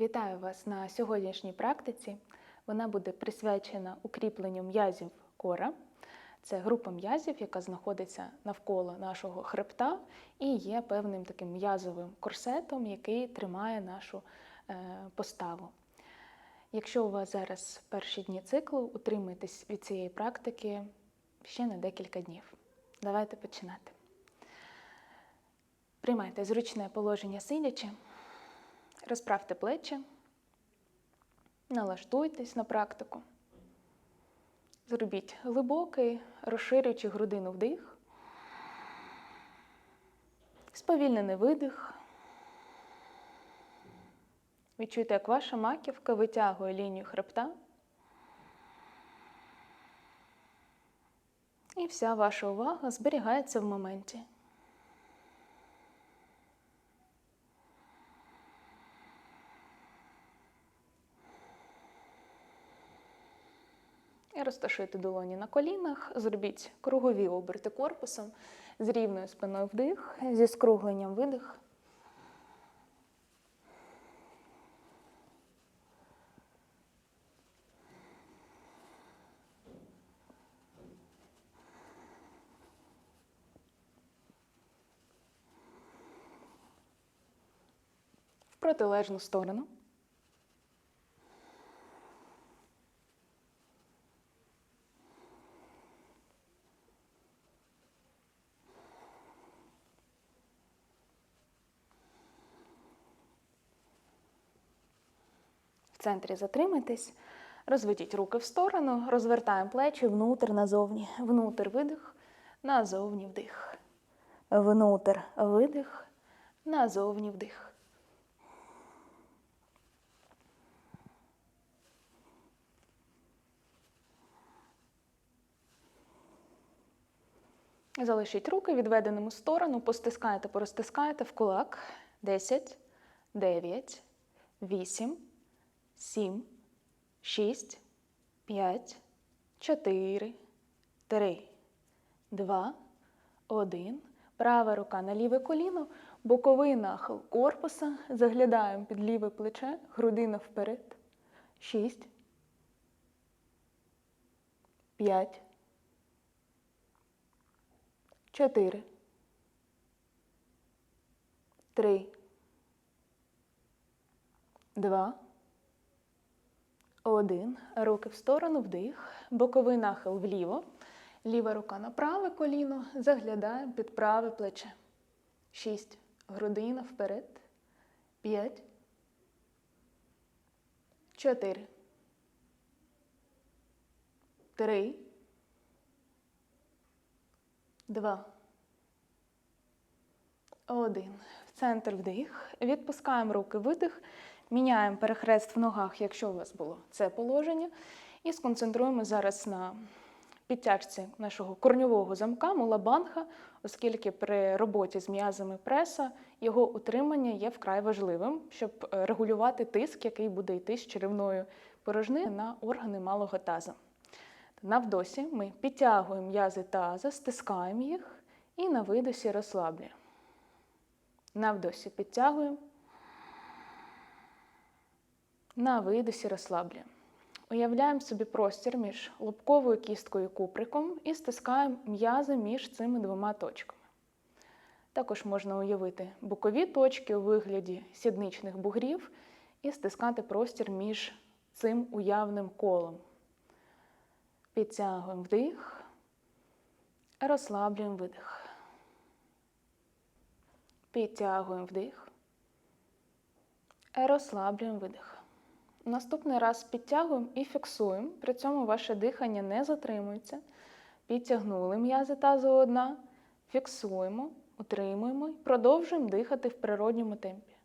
Вітаю вас на сьогоднішній практиці. Вона буде присвячена укріпленню м'язів кора. Це група м'язів, яка знаходиться навколо нашого хребта і є певним таким м'язовим корсетом, який тримає нашу е, поставу. Якщо у вас зараз перші дні циклу, утримуйтесь від цієї практики ще на декілька днів. Давайте починати. Приймайте зручне положення сидячи, розправте плечі, налаштуйтесь на практику. Зробіть глибокий, розширюючи грудину вдих, сповільнений видих. Відчуйте, як ваша маківка витягує лінію хребта. І вся ваша увага зберігається в моменті. Розташуйте долоні на колінах, зробіть кругові оберти корпусом з рівною спиною вдих, зі скругленням видих. В протилежну сторону. В центрі затримайтесь, розведіть руки в сторону, розвертаємо плечі внутрь назовні. Внутрь видих, назовні вдих. Внутрь видих, назовні вдих. Залишіть руки відведеним у сторону, постискайте, порозтискайте в кулак. 10, 9, 8, 7, 6, 5, 4, 3, 2, 1. Права рука на ліве коліно, боковий нахил корпуса. Заглядаємо під ліве плече, грудина вперед. 6, 5, 4, 3, 2, один. Руки в сторону, вдих. Боковий нахил вліво. Ліва рука на праве коліно. Заглядаємо під праве плече. Шість. Грудина вперед. П'ять. Чотири. Три. Два. Один. В центр вдих. Відпускаємо руки видих. Міняємо перехрест в ногах, якщо у вас було це положення. І сконцентруємо зараз на підтяжці нашого корньового замка, мулабанха, оскільки при роботі з м'язами преса його утримання є вкрай важливим, щоб е, регулювати тиск, який буде йти з черевної порожнини на органи малого таза. На вдосі ми підтягуємо м'язи таза, стискаємо їх і на видосі розслаблюємо. На вдосі підтягуємо. На видосі розслаблюємо. Уявляємо собі простір між лобковою кісткою і куприком і стискаємо м'язи між цими двома точками. Також можна уявити бокові точки у вигляді сідничних бугрів і стискати простір між цим уявним колом. Підтягуємо вдих, розслаблюємо видих. Підтягуємо вдих, розслаблюємо видих. Наступний раз підтягуємо і фіксуємо. При цьому ваше дихання не затримується. Підтягнули м'язи тазу одна, фіксуємо, утримуємо і продовжуємо дихати в природньому темпі.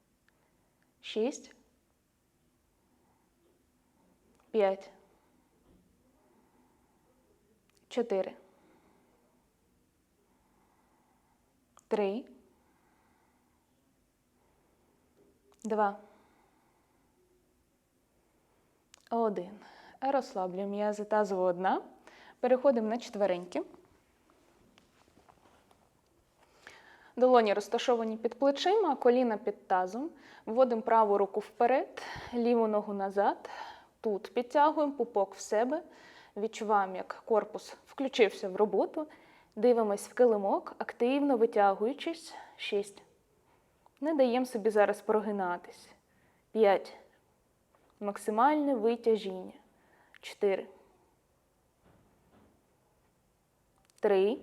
Шість. П'ять. Чотири. Три. Два. Один. Розслаблюємо м'язи тазову одна. Переходимо на четвереньки. Долоні розташовані під плечима, коліна під тазом. Вводимо праву руку вперед, ліву ногу назад. Тут підтягуємо пупок в себе. Відчуваємо, як корпус включився в роботу. Дивимось в килимок, активно витягуючись. Шість. Не даємо собі зараз прогинатись. П'ять. Максимальне витяжіння. Чотири. Три.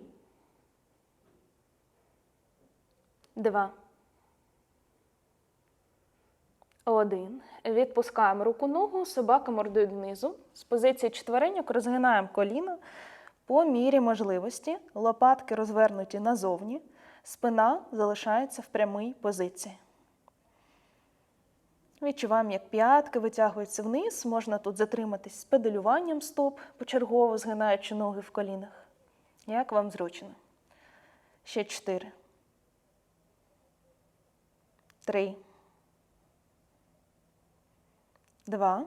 Два. Один. Відпускаємо руку ногу, собака мордою донизу. З позиції четвереньок розгинаємо коліна по мірі можливості. Лопатки розвернуті назовні. Спина залишається в прямій позиції. Відчуваємо, як п'ятки витягуються вниз. Можна тут затриматись з педалюванням стоп, почергово згинаючи ноги в колінах. Як вам зручно? Ще чотири. Три. Два.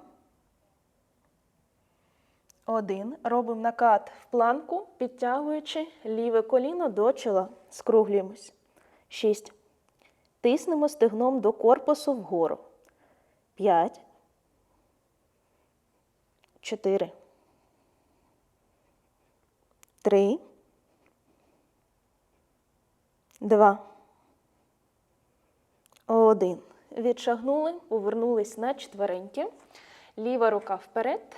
Один. Робимо накат в планку, підтягуючи ліве коліно до чола. Скруглюємось. Шість. Тиснемо стегном до корпусу вгору. П'ять. Чотири. Три. Два. Один. Відшагнули, повернулись на четвереньки. Ліва рука вперед,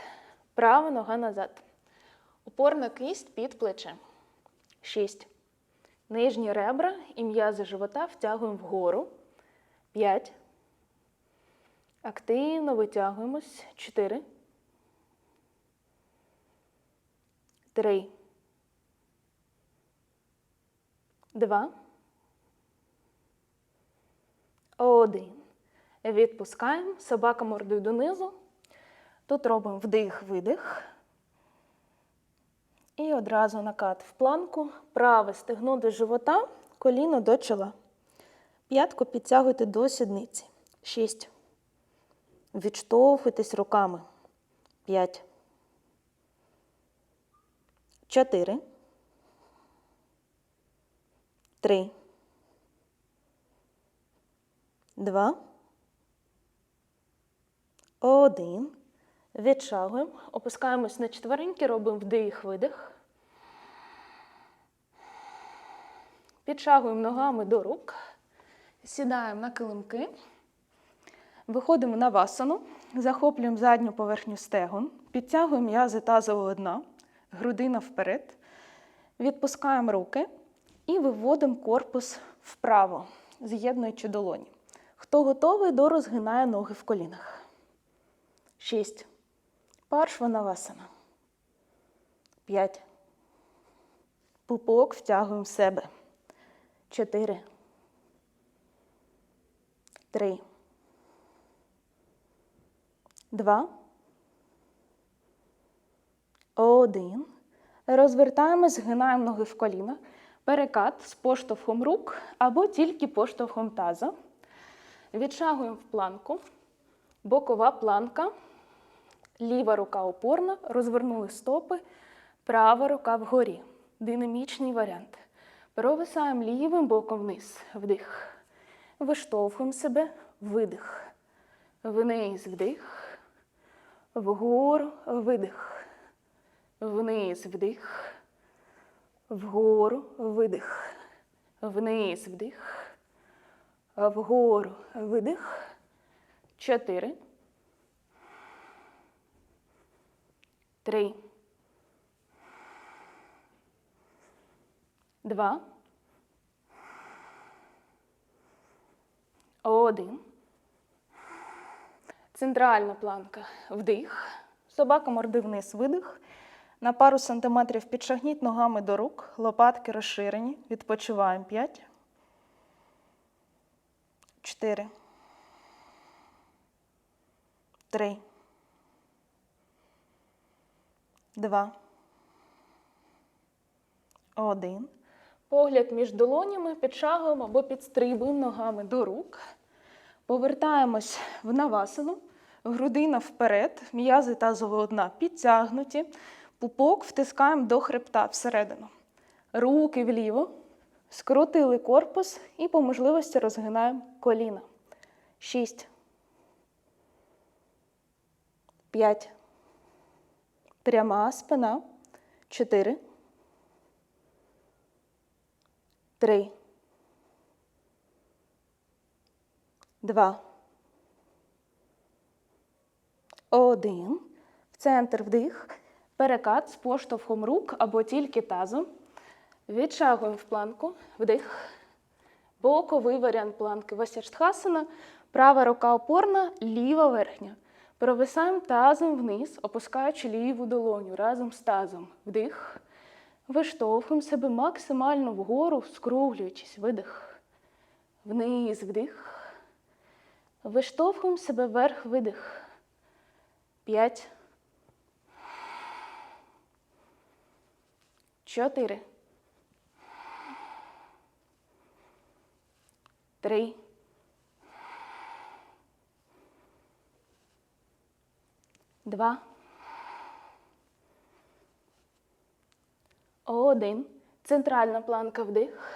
права нога назад. Опорна кисть під плече. Шість. Нижні ребра і м'язи живота втягуємо вгору. П'ять. Активно витягуємось. Чотири. Три. Два. Один. Відпускаємо. Собака мордою донизу. Тут робимо вдих-видих. І одразу накат в планку. Праве стегно до живота, коліно до чола. П'ятку підтягуйте до сідниці. Шість. Відштовхуйтесь руками. П'ять. Чотири. Три. Два. Один. Відшагуємо. Опускаємось на четвереньки, робимо вдих-видих. Підшагуємо ногами до рук. Сідаємо на килимки. Виходимо на васану, захоплюємо задню поверхню стегон, підтягуємо м'язи тазового дна, грудина вперед, відпускаємо руки і виводимо корпус вправо, з'єднуючи долоні. Хто готовий, до розгинає ноги в колінах. Шість. Паршванавасана. П'ять. Пупок втягуємо в себе. Чотири. Три. Два. Один. Розвертаємось, згинаємо ноги в коліна. Перекат з поштовхом рук або тільки поштовхом таза. Відшагуємо в планку. Бокова планка. Ліва рука опорна, розвернули стопи, права рука вгорі. Динамічний варіант. Провисаємо лівим боком вниз. Вдих. Виштовхуємо себе, видих. Вниз, вдих. Вгору, видих. Вниз, вдих. Вгору, видих. Вниз, вдих. Вгору, видих. Чотири. Три. Два. Один. Центральна планка. Вдих. Собака морди вниз. Видих. На пару сантиметрів підшагніть ногами до рук. Лопатки розширені. Відпочиваємо. П'ять. Чотири. Три. Два. Один. Погляд між долонями підшагуємо або підстрибуємо ногами до рук. Повертаємось в навасану. Грудина вперед, м'язи тазового дна підтягнуті. Пупок втискаємо до хребта всередину. Руки вліво, Скрутили корпус і по можливості розгинаємо коліна. Шість. П'ять. Пряма спина. Чотири. Три. Два. Один. В центр вдих. Перекат з поштовхом рук або тільки тазом. Відшагуємо в планку. Вдих. Боковий варіант планки Васяштхасана. Права рука опорна, ліва верхня. Провисаємо тазом вниз, опускаючи ліву долоню разом з тазом. Вдих. Виштовхуємо себе максимально вгору, скруглюючись. Видих. Вниз, вдих. Виштовхуємо себе вверх, видих. П'ять. Чотири. Три. Два. Один. Центральна планка вдих.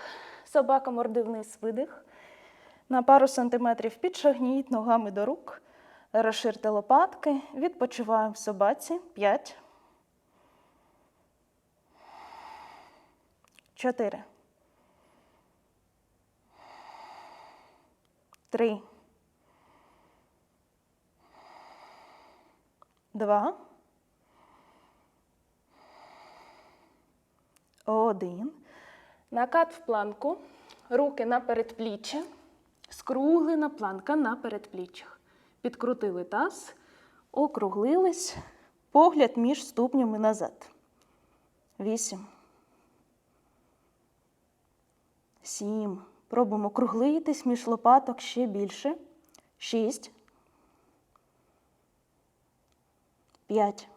Собака морди вниз видих. На пару сантиметрів підшагніть ногами до рук. Розширте лопатки. Відпочиваємо в собаці. П'ять. Чотири. Три. Два. Один. Накат в планку. Руки на передпліччя. Скруглена планка на передпліччях. Підкрутили таз, округлились. Погляд між ступнями назад. Вісім. Сім. Пробуємо округлитись між лопаток ще більше. Шість. П'ять.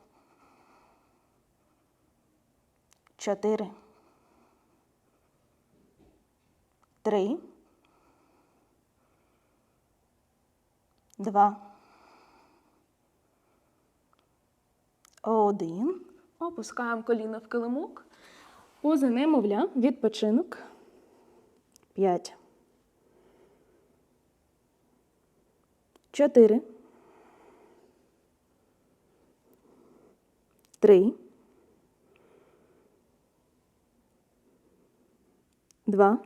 Чотири. Три. Два. Один. Опускаємо коліна в килимок. Поза немовля. Відпочинок. П'ять. Чотири. Три. Два.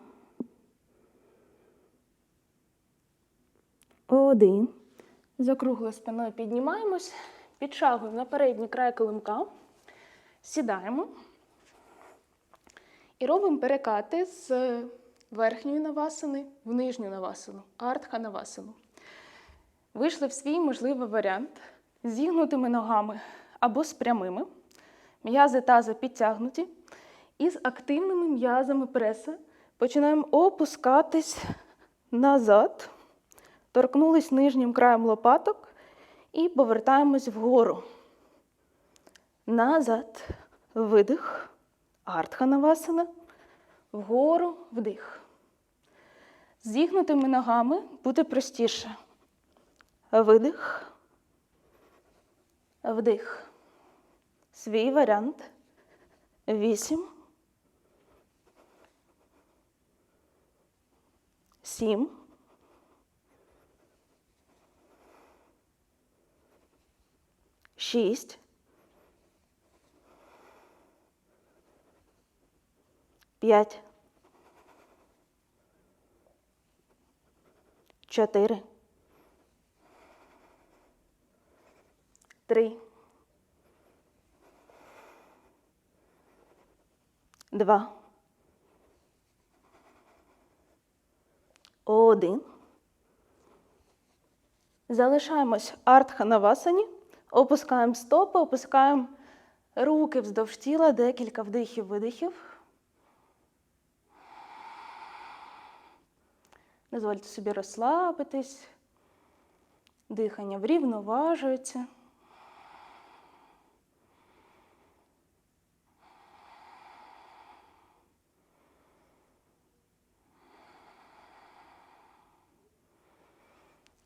Один. За круглою спиною піднімаємось, підшагуємо на передній край килимка, сідаємо і робимо перекати з верхньої навасини в нижню навасину, артха навасину. Вийшли в свій можливий варіант з зігнутими ногами або з прямими. М'язи таза підтягнуті. І з активними м'язами преса починаємо опускатись назад. Торкнулись нижнім краєм лопаток і повертаємось вгору. Назад. Видих. Артха навасана. Вгору вдих. Зігнутими ногами буде простіше. Видих. Вдих. Свій варіант. Вісім. Сім. Шість. П'ять. Чотири. Три. Два. Один. Залишаємось артха на васані. Опускаємо стопи, опускаємо руки вздовж тіла, декілька вдихів, видихів. Дозвольте собі розслабитись. Дихання врівноважується.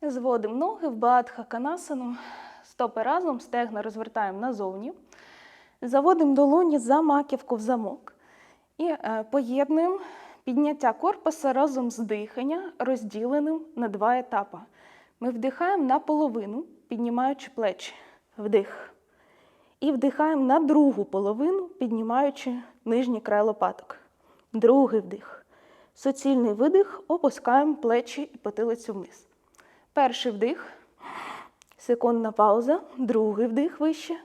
Зводимо ноги в бадха канасану. Стопи разом, стегна розвертаємо назовні. Заводимо долоні за маківку в замок. І е, поєднуємо Підняття корпуса разом з диханням розділеним на два етапи. Ми вдихаємо наполовину, піднімаючи плечі. Вдих. І вдихаємо на другу половину, піднімаючи нижній край лопаток. Другий вдих. Суцільний видих, опускаємо плечі і потилицю вниз. Перший вдих. Секундна пауза. Другий вдих вище.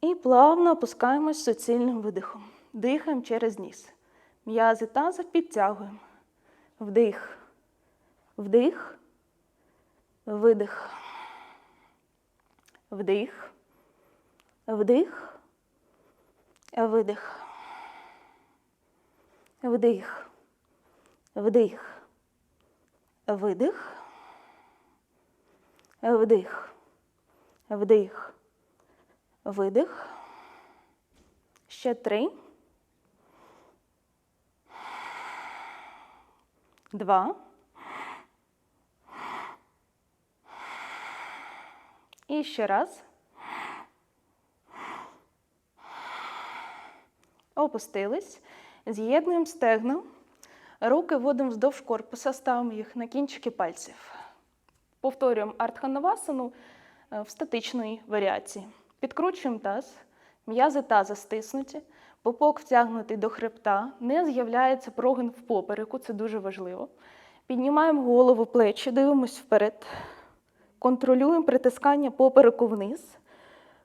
І плавно опускаємось суцільним видихом. Дихаємо через ніс. М'язи таза підтягуємо. Вдих. Вдих. Видих. Вдих. Вдих. Видих. Вдих. Вдих. Видих. Вдих. Вдих. Видих. Ще три. Два. І ще раз. Опустились. З'єднуємо стегна. Руки вводимо вздовж корпуса, ставимо їх на кінчики пальців. Повторюємо артханавасану е, в статичної варіації. Підкручуємо таз, м'язи таза стиснуті, попок втягнутий до хребта, не з'являється прогин в попереку, це дуже важливо. Піднімаємо голову, плечі, дивимося вперед. Контролюємо притискання попереку вниз.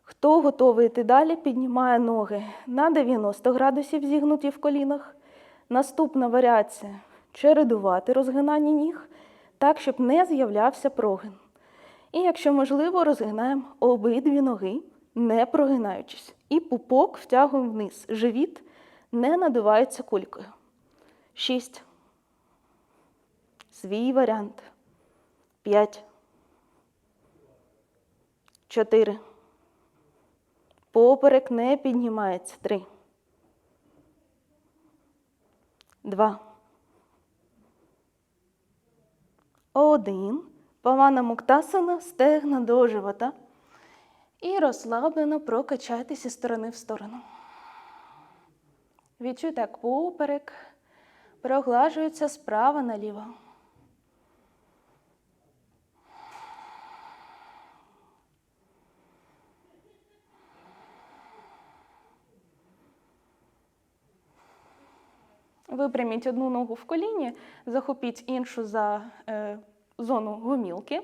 Хто готовий йти далі, піднімає ноги на 90 градусів зігнуті в колінах. Наступна варіація чередувати розгинання ніг так, щоб не з'являвся прогин. І якщо можливо, розгинаємо обидві ноги, не прогинаючись. І пупок втягуємо вниз. Живіт не надувається кулькою. Шість. Свій варіант. П'ять. Чотири. Поперек не піднімається. Три. Два. Один. Павана Муктасана, стегна до живота. І розслаблено прокачайтеся сторони в сторону. Відчуйте, як поперек проглажується справа наліво. Випряміть одну ногу в коліні, захопіть іншу за е, зону гумілки.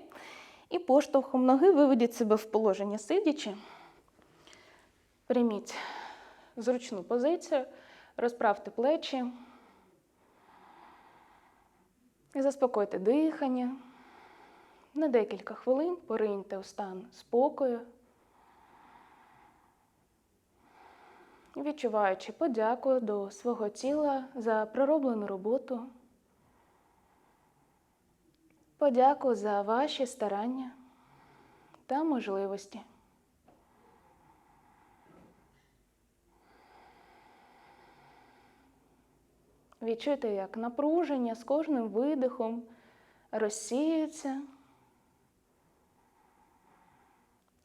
І поштовхом ноги виведіть себе в положення сидячи. Прийміть зручну позицію, розправте плечі. Заспокойте дихання. На декілька хвилин пориньте у стан спокою. Відчуваючи подяку до свого тіла за пророблену роботу, подяку за ваші старання та можливості. Відчуйте, як напруження з кожним видихом розсіюється,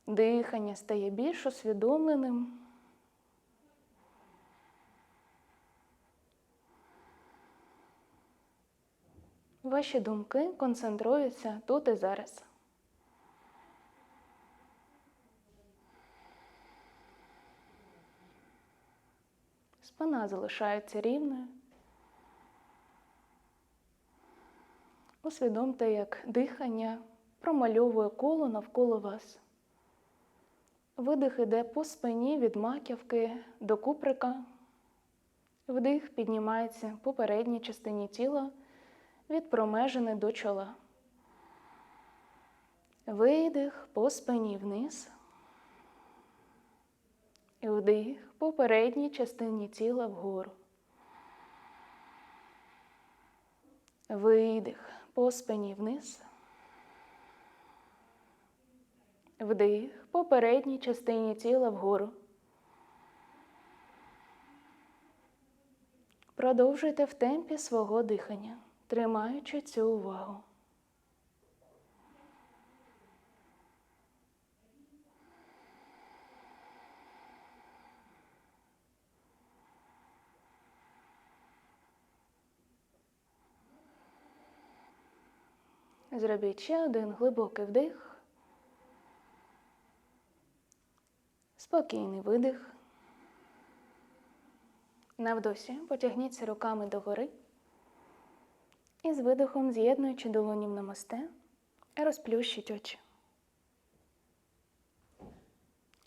дихання стає більш усвідомленим. Ваші думки концентруються тут і зараз. Спина залишається рівною. Усвідомте, як дихання промальовує коло навколо вас. Видих іде по спині від маківки до куприка. Вдих піднімається по передній частині тіла від промежини до чола. Видих по спині вниз. І вдих по передній частині тіла вгору. Видих по спині вниз. Вдих по передній частині тіла вгору. Продовжуйте в темпі свого дихання тримаючи цю увагу. Зробіть ще один глибокий вдих, спокійний видих. На вдосі потягніться руками догори. І з видихом, з'єднуючи долоні в намасте, розплющіть очі.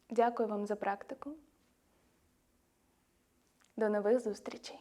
Дякую вам за практику. До нових зустрічей!